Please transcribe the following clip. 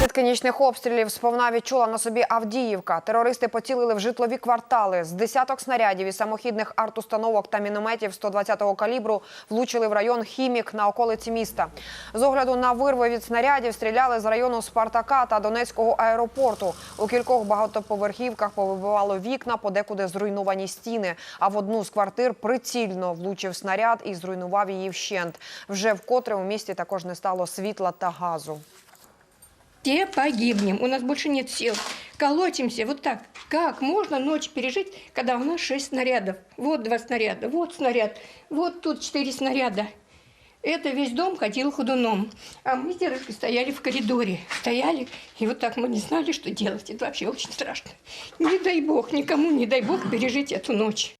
Наслідки нічних обстрілів сповна відчула на собі Авдіївка. Терористи поцілили в житлові квартали. З десяток снарядів і самохідних артустановок та мінометів 120-го калібру влучили в район Хімік на околиці міста. З огляду на вирви від снарядів стріляли з району Спартака та Донецького аеропорту. У кількох багатоповерхівках повибивало вікна, подекуди зруйновані стіни. А в одну з квартир прицільно влучив снаряд і зруйнував її вщент. Вже вкотре у місті також не стало світла та газу. Все погибнем, у нас больше нет сил. Колотимся вот так. Как можно ночь пережить, когда у нас шесть снарядов? Вот два снаряда, вот снаряд, вот тут четыре снаряда. Это весь дом ходил ходуном. А мы с дедушкой стояли в коридоре. Стояли, и вот так мы не знали, что делать. Это вообще очень страшно. Не дай бог, никому не дай бог пережить эту ночь.